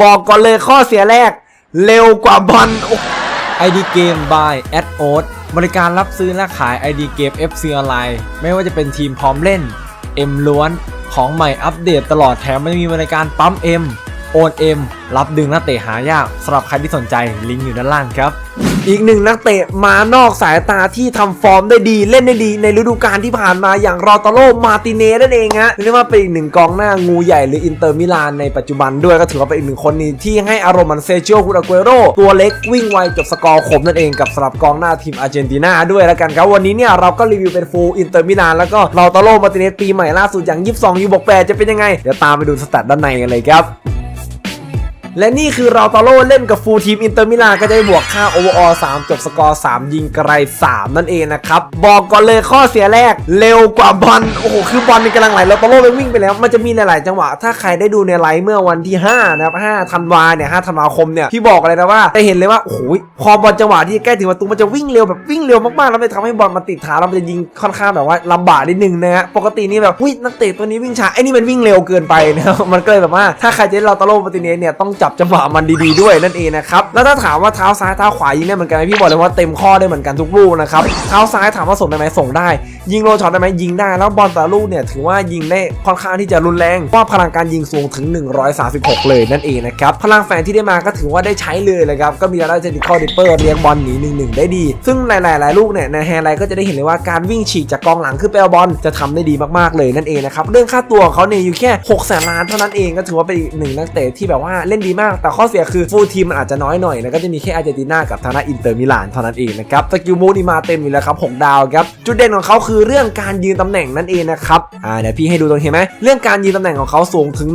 บอกก่อนเลยข้อเสียแรก เร็วกว่าบอล ID Game by a d o บริการรับซื้อและขาย ID Game FC ออนไลน์ ไม่ว่าจะเป็นทีมพร้อมเล่น M ล้วน ของใหม่อัปเดตตลอดแถมมันมีบริการปั๊ม M โอน M รับดึงนักเตะหายากสำหรับใครที่สนใจลิงก์อยู่ด้านล่างครับ อีกหนึ่งนักเตะมานอกสายตาที่ทำฟอร์มได้ดีเล่นได้ดีในฤดูกาลที่ผ่านมาอย่างรอตาโลมาร์ติเนสนั่นเองฮะเรียกว่าเป็นอีกหนึ่งกองหน้างูใหญ่หรืออินเตอร์มิลานในปัจจุบันด้วยก็ถือว่าเป็นอีกหนึ่งคนนี้ที่ให้อารมณ์เหมันเซจิโอคุราเกโรตัวเล็กวิ่งไวจบสกอร์คมนั่นเองกับสำหรับกองหน้าทีมอาร์เจนตินาด้วยแล้วกันครับวันนี้เนี่ยเราก็รีวิวเป็นฟูลอินเตอร์มิลานแล้วก็รอตาโลมาติเนสปีใหม่ล่าสุดอย่าง 22ยูบกแปดจะเป็นยังไงเดี๋ยวตามไปดูสแตทด้านในกันเลยครับ และนี่คือเราตาโร่เล่นกับฟูลทีมอินเตอร์มิลานก็จะได้บวกค่าโอเวอร์ออ3จบสกอร์3ยิงไกล3นั่นเองนะครับ บอกก่อนเลยข้อเสียแรก เร็วกว่าบอลโอ้โหคือบอลมันกำลังไหลเราตาโร่ไปวิ่งไปแล้ว มันจะมีหลาย ๆ จังหวะ ถ้าใครได้ดูในไลฟ์เมื่อวันที่5นะครับ5ธันวาเนี่ย5ธันวาคมเนี่ยพี่บอกเลยนะว่าจะเห็นเลยว่าโอ้โหพอบอลจังหวะที่ใกล้ถึงประตูมันจะวิ่งเร็วแบบวิ่งเร็วมาก ๆ แล้วมันทำให้บอลมาติดเท้าแล้วมันจะยิงค่อนข้างแบบว่าลำบากนิดนึงนะฮะปกตินี่แบบอุ้ยนักเตะตัวนี้วิ่งช้าไอ้นี่มันวิ่งเร็วเกินไปนะมันก็เลยแบบว่าถ้าใครจะเล่นราตาโร่มาร์ติเนสเนี่ยต้องจบจังหวะมันดีๆด้วยนั่นเองนะครับแล้วถ้าถามว่าเท้าซ้ายเท้าขวายิงได้เหมือนกันไหมพี่บอกเลยว่าเต็มข้อได้เหมือนกันทุกลูกนะครับเท้าซ้ายถามว่าส่งได้ไหมส่งได้ ยิงโลช็อตได้ไหมยิงได้แล้วบอลแต่ละลูกเนี่ยถือว่ายิงได้ค่อนข้างที่จะรุนแรงเพราะว่าพลังการยิงสูงถึง 136 เลยนั่นเองนะครับพลังแฝงที่ได้มาก็ถือว่าได้ใช้เลยเลยครับก็มีแล้วเทคนิคอลดิปเปอร์เลี้ยงบอลหนี1 1ได้ดี ซึ่งหลายๆหลายลูกเนี่ยในแฮร์ไลก็จะได้เห็นเลยว่าการวิ่งฉีกจากกองหลังขึ้นไปเอาบอลจะทำได้ดีมากๆเลยนั่นเองนะครับเรื่องค่าตัวเขาเนี่ยอยู่แค่6แสนล้านเท่านั้นเองก็ถือว่าเป็นอีกหนึ่งนักเตะที่แบบว่าเล่นดีมาก แต่ข้อเสียคือฟูลทีมมันอาจจะน้อยหน่อยนะก็จะมีแค่อาร์เจนตินากับทางด้านอินเตอร์มิลานเท่านั้นเองนะครับสกิลมูนี่มาเต็มอยู่แล้วครับ6ดาวครับจุดเด่นของเขาคือเรื่องการยืนตำแหน่งนั่นเองนะครับอ่าเดี๋ยวพี่ให้ดูตรงเห็นไหมเรื่องการยืนตำแหน่งของเขาสูงถึง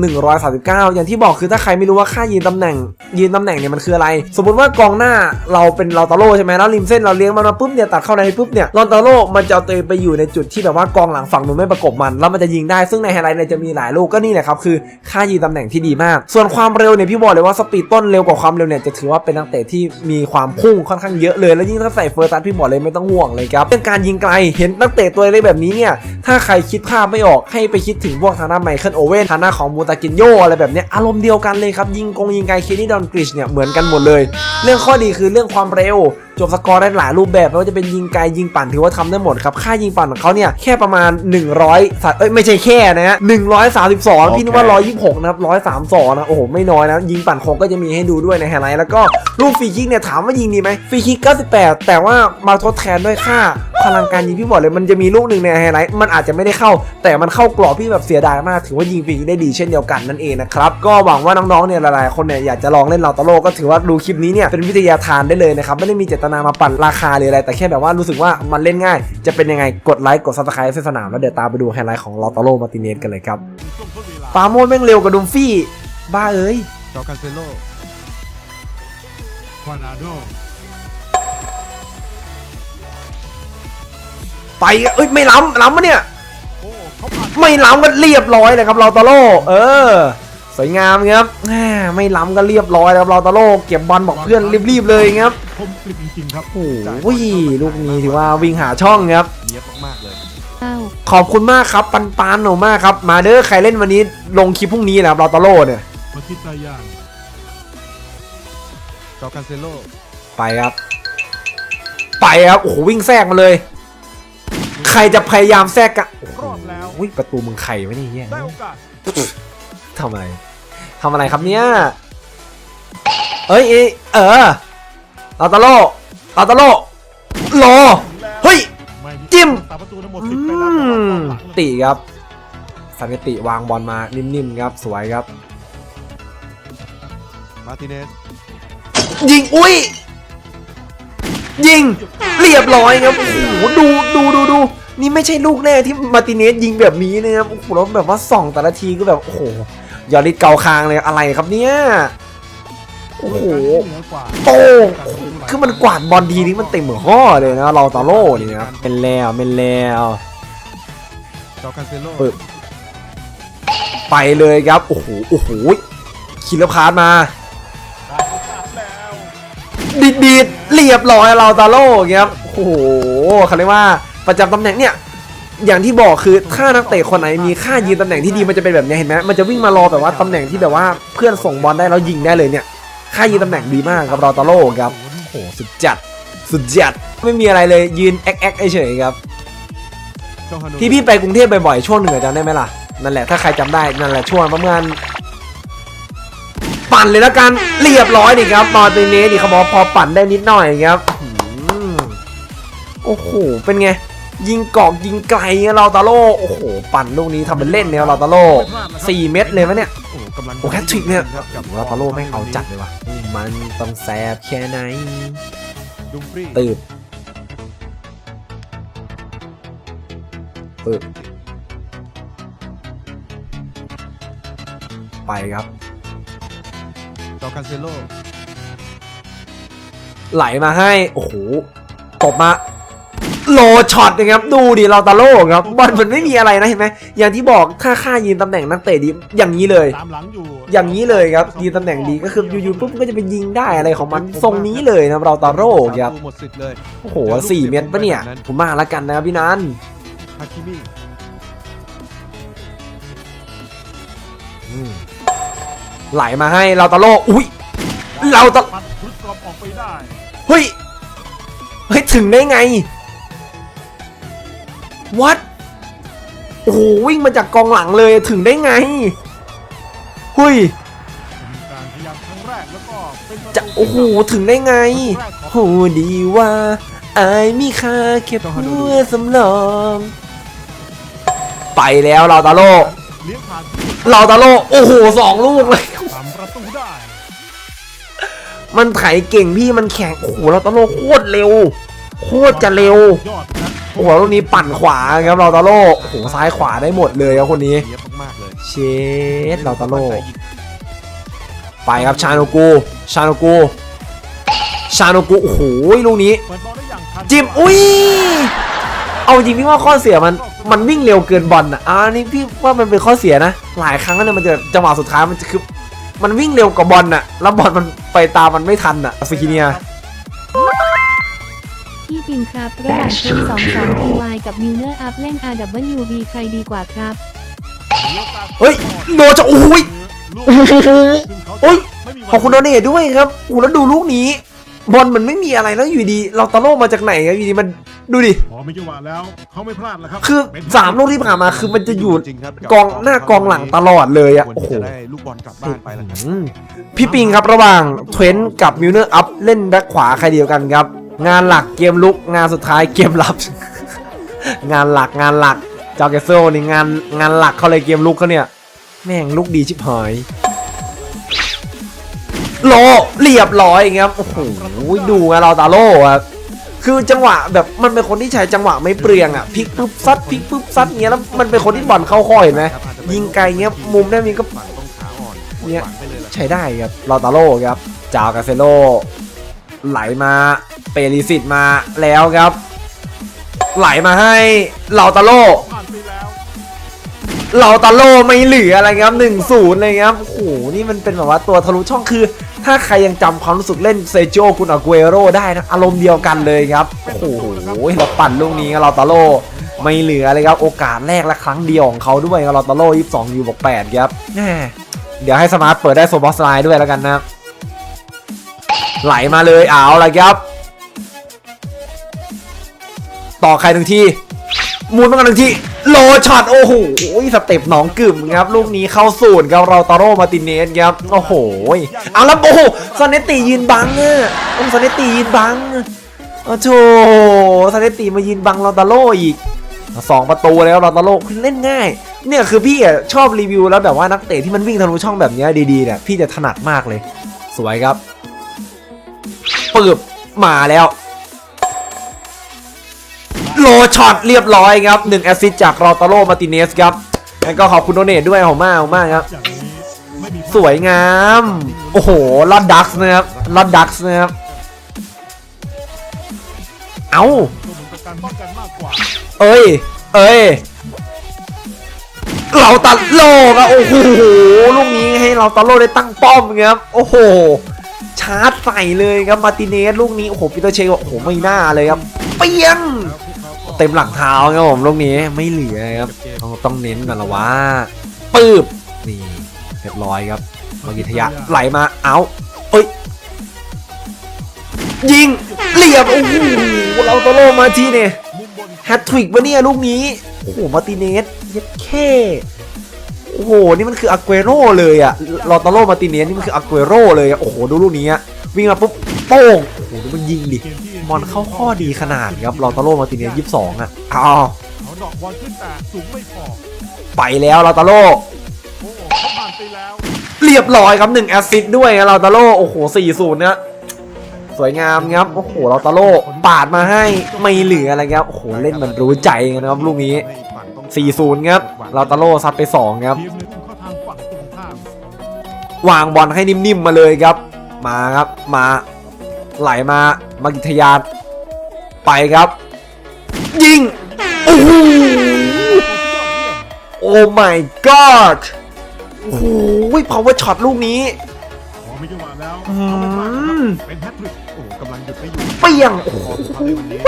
139 อย่างที่บอกคือถ้าใครไม่รู้ว่าค่ายืนตำแหน่ง ยืนตำแหน่งเนี่ยมันคืออะไร สมมติว่ากองหน้าเราเป็นเราตาโร่ใช่ไหมแล้วริมเส้นเราเลี้ยงมันมาปุ๊บเนี่ยตัดเข้าในปุ๊บเนี่ยลอนตาโร่มันจะเอาตัวเองไปอยู่ในจุดที่แบบว่ากองหลังฝั่งนู้นไม่ประกบมันแล้วมันจะยิงได้ซึ่งในไฮไลท์เนี่ยจะมีหลายลูกก็นี่แหละครับคือค่ายืนตำแหน่งที่ดีมาก ส่วนความเร็วเนี่ยพี่บอกเลยว่าสปีดต้นเร็วกว่าความเร็วเนี่ยจะถือว่าเป็นนักเตะที่มีความพุ่งค่อนข้างเยอะเลย แล้วยิ่งถ้าใส่เฟอร์ตัสพี่บอกเลยไม่ต้องห่วงเลยครับเรื่องการยิงไกลเห็นนักเตะตัวเล็กแบบนี้เนี่ยถ้าใครคิดภาพไม่ออกให้ไปคิดถึงพวกทางด้าไมเคิลโอเว่นทางด้าของมูตากินโยอะไรแบบนี้อารมณ์เดียวกันเลยครับยิงกงยิงไกลเคนี่ดอนกริชเนี่ยเหมือนกันหมดเลย เรื่องข้อดีคือเรื่องความเร็วจบสกอร์ได้หลายรูปแบบไม่ว่าจะเป็นยิงไกลยิงปั่นถือว่าทำได้หมดครับ ค่ายิงปั่นของเขาเนี่ยแค่ประมาณ 100สัตว์เอ้ยไม่ใช่แค่นะฮะ132พี่นึกว่า126นะครับ132นะโอ้โหไม่น้อยนะ ยิงปั่นคงก็จะมีให้ดูด้วยในไฮไลท์แล้วก็ลูกฟรีคิกเนี่ยถามว่ายิงดีไหมฟรีคิก98แต่ว่ามาทดแทนด้วยค่า พลังการยิงพี่บอกเลยมันจะมีลูกหนึ่งในไฮไลท์มันอาจจะไม่ได้เข้า แต่มันเข้ากรอบพี่แบบเสียดายมากถือว่ายิงฟรีได้ดีเช่นเดียวกันนั่นเองนะครับก็หวังว่าน้องๆเนี่ยหลายๆคนเนี่ยอยากจะลองเล่นเราตาโลก็ถือว่าดูคลิปนี้เนี่ยเป็นวิทยาทานได้เลยนะครับไม่ได้มีเจตนามาปั่นราคาเลยออะไรแต่แค่แบบว่ารู้สึกว่ามันเล่นง่าย จะเป็นยังไงกดไลค์กดซับสไครต์เสนามแล้วเดี๋ยวตามไปดูไฮไลท์ของลอตาโลมาติเนสกันเลยครับปาโมดแม่งเร็วกว่าดุมฟี่บ้าเอ้ยจอร์กันเซโลควานาโด ไปเอ้ยไม่ล้ำล้ำมะเนี่ยโอ้เขาผ่านไม่ล้ำก็เรียบร้อยเลยครับลอตาโลเออ สวยงามครับแหมไม่ล้ำก็เรียบร้อยแล้วครับลอตาโลเก็บบอลบอกเพื่อนรีบๆเลยครับคมกริบจริงๆครับโอ้โหลูกนี้ถือว่าวิ่งหาช่องครับเนียบมากๆเลยขอบคุณมากครับปันปานหนูมากครับ มาเด้อใครเล่นวันนี้ลงคลิปพรุ่งนี้นะครับลอตาโลเนี่ยมาคิตายานจอร์กันเซโลไปครับ ไปครับโอ้โหวิ่งแทรกมาเลย ใครจะพยายามแทรกกันโอ้โหรอดแล้วอุ๊ยประตูมึงไขไว้นี่เฮียได้โอกาสทำอะไรทำอะไรครับเนี่ยเอ้ยเอ้ยเออลาตาโลลาตาโลรอเฮ้ยไม่มีจิ้มตามประตูทั้งหมดอืสิบไปแล้วแต่ว่ามความหลังติครับสันติวางบอลมานิ่มๆครับสวยครับ มาร์ติเนสยิงอุ้ยยิงเรียบร้อยครับโอ้โหดูดูดูดู นี่ไม่ใช่ลูกแรกที่มาร์ติเนสยิงแบบนี้นะครับโอ้โหแล้วแบบว่าส่องแต่ละทีก็แบบโอ้โหยอดลิดเกาคางเลยอะไรครับเนี่ยโอ้โหเหนือกว่าโต้งคือมันกวาดบอลทีนี้มันเต็มห่อเลยนะเราตาโล่นี่นะครับเป็นแล้วเป็นแล้วจอร์กันเซโลปึ๊บไปเลยครับโอ้โหโอ้โหคิลพาร์ตมาได้โอกาสแล้วดีดดีดเรียบร้อยเราตาโล่ครับโอ้โหเขาเรียกว่า ประจำตำแหน่งเนี่ยอย่างที่บอกคือถ้านักเตะคนไหนมีค่ายืนตำแหน่งที่ดีมันจะเป็นแบบนี้เห็นไหมมันจะวิ่งมารอแบบว่าตำแหน่งที่แบบว่าเพื่อนส่งบอลได้แล้วยิงได้เลยเนี่ย ค่ายืนตำแหน่งดีมากครับรอตาโร่ครับโอ้โหสุดจัด สุดจัดไม่มีอะไรเลยยืนแอ๊กแอ๊กเฉยๆครับที่พี่ไปกรุงเทพบ่อยๆช่วงหนึ่งอจำได้ไหมล่ะนั่นแหละถ้าใครจำได้นั่นแหละช่วงประมาณปั่นเลยแล้วกันเรียบร้อยดิครับมาร์ติเนสดิเขาบอกพอปั่นได้นิดหน่อยครับโอ้โหเป็นไง ยิงกอกยิงไกลเงี้ยเราตาโล่โอ้โห ปั่นลูกนี้ทำเป็นเล่นเนี่ยเราตาโล่สี่เม็ดเลยมะเนี่ยโอ้โหกำลังโอ้แฮตทริกเนี่ยครับกับเราตาโล่แม่งเอาจัดเลยว่ะมันต้องแซบแค่ไหนดุมฟรีตืบตืบไปครับจอคันเซโลไหลมาให้ โอ้โหตบมา โลช็อตนะครับดูดิเราตาโล่ครับบอลมันไม่มีอะไรนะเห็นไหมอย่างที่บอกถ้าค่ายืนตำแหน่งนักเตะดีอย่างนี้เลย ตามหลังอยู่อย่างนี้เลยครับยืนตำแหน่งดีก็คืออยู่ๆปุ๊บก็จะไปยิงได้อะไรของมันทรงนี้เลยนะเราตาโร่ครับหมดสิทธิ์เลยโอ้โหสี่เม็ดปะเนี่ย ผมมาแล้วกันนะครับพี่นันฮาคิมิอืมไหลมาให้เราตาโล่อุ้ยเราตะปัดพุทกรอบออกไปได้เฮ้ยเฮ้ยถึงได้ไง วัดโอ้โหวิ่งมาจากกองหลังเลยถึงได้ไงเฮ้ยการพยายามครั้งแรกแล้วก็เป็นประตูจะโอ้โหถึงได้ไงโหดีว่าไอ้ายมีค่าแค่เพื่อสำรอง ไปแล้วเราตาโลเลี้ยงผ่านเราตาโลโอ้โหสองลูกเลยทำประตูได้มันไถเก่งพี่มันแข็งโอ้โหเราตาโลโคตรเร็ว โคตรจะเร็ว ยอด โอ้โหลูกนี้ปั่นขวาครับเราตาโลโอ้โหซ้ายขวาได้หมดเลยครับคนนี้เยอะมากๆเลยเชดเราตาโลไปครับชาโนกูชาโนกูชาโนกูโอ้โหลูกนี้เปิดบอลได้อย่างทันจิมอุ้ยเอาจริงพี่ว่าข้อเสียมันมันวิ่งเร็วเกินบอลอะอ่านี่พี่ว่ามันเป็นข้อเสียนะ หลายครั้งแล้วเนี่ยมันจะจังหวะสุดท้ายมันจะคือมันวิ่งเร็วกว่าบอลน่ะ แล้วบอลมันไปตามมันไม่ทันอะสกิเนีย พี่ปิงครับ ระหว่างเทนสองสอง TY กับมิลเนอร์อัพเล่น RWB ใครดีกว่าครับเฮ้ยโดนจะโอ้ยลูกโอ้โหซึ่งเขาโอ้ยไม่มีวันขอบคุณโดเนทด้วยครับโอ้โหแล้วดูลูกนี้ บอลมันไม่มีอะไรแล้วอยู่ดี เราตาโล่มาจากไหนครับอยู่ดีมันดูดิพอมีจังหวะแล้วเขาไม่พลาดแล้วครับคือเป็นสามลูกที่ผ่านมาคือมันจะอยู่จริงๆครับกองหน้ากองหลังตลอดเลยอะควรโอ้โหที่จะได้ลูกบอลกลับบ้านไปแล้วครับอืมพี่ปิงครับระหว่างเทรนต์กับมิลเนอร์อัพเล่นแบ็คขวาใครเดียวกันครับ งานหลักเกมลุกงานสุดท้ายเกมรับ งานหลักงานหลักจอเกโซนี่งานงานหลักเขาเลยเกมลุกเขาเนี่ย แม่งลุกดีชิบหายโลเรียบร้อยครับโอ้โหดูไงเราตาโล่อะคือจังหวะแบบมันเป็นคนที่ใช้จังหวะไม่เปลืองอะพลิกปุ๊บซัดพลิกปุ๊บซัดเงี้ยแล้วมันเป็นคนที่บอลเข้าข้อเห็นไหมยิงไกลเงี้ยมุมได้มีก็เนี่ยใช้ได้ครับลอตาโร่ครับจาวกาเซโลไหลมา เปริสิตมาแล้วครับ ไหลมาให้ลาตาโลผ่านไปแล้วลาตาโลไม่เหลืออะไรครับ1นศูนย์เลยครับโอ้โหนี่มันเป็นแบบว่าตัวทะลุช่องคือ ถ้าใครยังจำความรู้สึกเล่นเซโจคุณอากุเอโรได้นะอารมณ์เดียวกันเลยครับโอ้โหเราปั่นลูกนี้ครับลาตาโลไม่เหลือเลยครับโอกาสแรกและครั้งเดียวของเขาด้วยครับลาตาโล22ยูบอก8ครับเดี๋ยวให้สมาร์ทเปิดได้โซบอสไลน์ด้วยแล้วกันนะไหลมาเลยเอาละครับ ต่อใครหนึ่งทีหมุนมากันหนึ่งทีโลช็อตโอ้โหสเต็ปหนองกึ่มครับลูกนี้เข้าสูตรครับเราตาโร่มาติเนสครับโอ้โหเอาแล้วโอ้โหซานเนตตียืนบังอะอ้ซานเนตตียืนบังโอ้โถซานเนตตีมายืนบังเราตาโร่อีกสองประตูแล้วเราตาโร่เล่นง่าย เนี่ยคือพี่อะชอบรีวิวแล้วแบบว่านักเตะที่มันวิ่งทะลุช่องแบบเนี้ยดีๆเนี่ยพี่จะถนัดมากเลย สวยครับปืบมาแล้ว โลช็อตเรียบร้อยครับ1แอสซิสจากรอตาโรมาติเนสครับแล้วก็ขอบคุณโดเนทด้วยขอบมากขอบมากครับ สวยงาม โอ้โหลอดดักส์นะครับลอดดักส์นะครับ เอ้าตัวเหมือนกับการป้องกันมาเอ้ย เอ้ย เราตัดโลครับโอ้โห ลูกนี้ให้เราตัดโลได้ตั้งป้อมครับ โอ้โห ชาร์จใส่เลยครับมาติเนสลูกนี้ โอ้โหปีเตอร์เชโอ้โห ไม่น่าเลยครับ เปียง เต็มหลังเท้าครับผมลูกนี้ไม่เหลือครับต้องต้องเน้นก่อนละว่าปืบนี่เรียบร้อยครับมากิทยะไหลมาเอาเอ้ยยิงเหลี่ยมโอ้โหเราโตโลมาทีเนี่ยแฮตทริกวะเนี่ยลูกนี้โอ้โหมาติเนสเย็ดแค่โอ้โหนี่มันคืออากเอโร่เลยอะลอตาโรมาติเนสนี่มันคืออากเอโร่เลยอะโอ้โหดูลูกนี้วิ่งมาปุ๊บโป้งโอ้โหดูมันยิงดิ มที่มอนเข้าข้อดีขนาดครับลอตาโรมาร์ติเนสยี่สิบสองอะอ้าวเขาดอกบอลขึ้นแต่สูงไม่พอไปแล้วลอตาโรโอ้โหเขาผ่านไปแล้วเรียบร้อยครับหนึ่งแอสซิสต์ด้วยครับลอตาโรโอ้โหสี่ศูนย์เนี่ยสวยงามครับโอ้โหลอตาโรปาดมาให้ไม่เหลืออะไรครับโอ้โหเล่นมันรู้ใจกันนะครับลูกนี้4-0ครับลาตาโลซัดไป2ครับทีมหนึงเข้าทางฝั่งตรงข้ามวางบอลให้นิ่มๆมาเลยครับ มาครับมา ไหลมามากิทยานไปครับ ยิง โอ้โหโอ้ my god โอ้โห power shot ลูกนี้พอมีจังหวะแล้วอืเอาไปฝากนะครับมเป็นแฮตทริกโอ้โหกำลังหยุดไม่อยู่เปี้ยงโอ้โหพอสุดท้ายวันนี้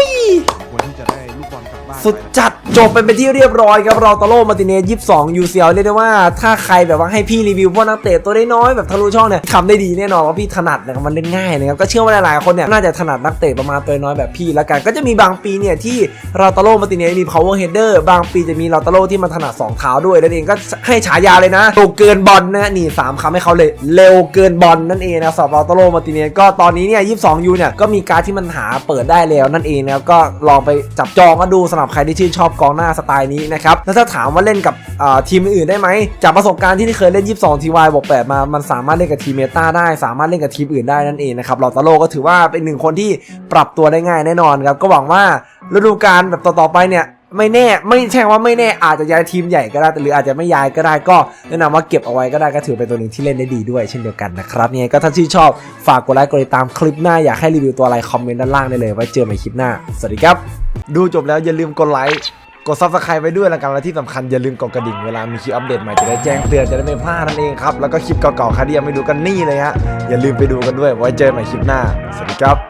ควรที่จะได้ลูกบอลกลับบ้าน สุดจัดจบเป็นไปที่เรียบร้อยครับเราตโลมาติเนส22 UCL เรียกได้ว่าถ้าใครแบบว่าให้พี่รีวิวพวกนักเตะตัวได้น้อยแบบทะลุช่องเนี่ยทำได้ดีแน่นอนว่าพี่ถนัดนะครับมันเล่นง่ายนะครับก็เชื่อว่าหลายๆคนเนี่ยน่าจะถนัดนักเตะประมาณตัวน้อยแบบพี่ละกัน ก็จะมีบางปีเนี่ยที่เราตโลมาติเนสมี power header บางปีจะมีเราตโลที่มันถนัดสองเท้าด้วยนั่นเองก็ให้ฉายาเลยนะเร็วเกินบอลนะนี่สามคำให้เขาเลยเร็วเกินบอลนั่นเองนะสำหรับเราตโลมาติเนสก็ตอนนี้เนี่ย22 U เนี่ยก็มีการที่มันหาเปิดได้แล้วนั่นเองนะครับก็ลองไปจับจองก็ดูสำหรับับใครที่ชื่นชอบกองหน้าสไตล์นี้นะครับแล้วถ้าถามว่าเล่นกับทีมอื่นได้ไหมจากประสบการณ์ที่เคยเล่น 22ทีวายบอก8มา มันสามารถเล่นกับทีมเมตาได้ สามารถเล่นกับทีมอื่นได้นั่นเองนะครับลอตาโลก็ถือว่าเป็นหนึ่งคนที่ปรับตัวได้ง่ายแน่นอนครับก็หวังว่าฤดูกาลแบบต่อๆไปเนี่ยไม่แน่ไม่ใช่ว่าไม่แน่อาจจะย้ายทีมใหญ่ก็ได้หรืออาจจะไม่ย้ายก็ได้ก็แนะนำว่าเก็บเอาไว้ก็ได้ก็ถือเป็นตัวหนึ่งที่เล่นได้ดีด้วยเช่นเดียวกันนะครับเนี่ยงไงก็ถ้าชื่นชอบฝากกดไลค์กดติดตามคลิปหน้าอยากให้รีวิวตัวอะไรคอมเมนต์ด้านล่างได้เลยไว้เจอใหม่คลิปหน้าสวัสดีครับ ดูจบแล้วอย่าลืมกดไลค์ กดซับสไคร b e ไว้ด้วยละกันและที่สำคัญอย่าลืมกดกระดิ่งเวลามีคลิปอัปเดตใหม่จะได้แจ้งเตือนจะได้ไม่พลาดนั่นเองครับ แล้วก็คลิปเก่าๆใครที่ยังไม่ดูกันนี่เลยฮะอย่าลืมไปดูกันด้วยไว้เจอกันใหม่คลิปหน้าสวัสดีครับ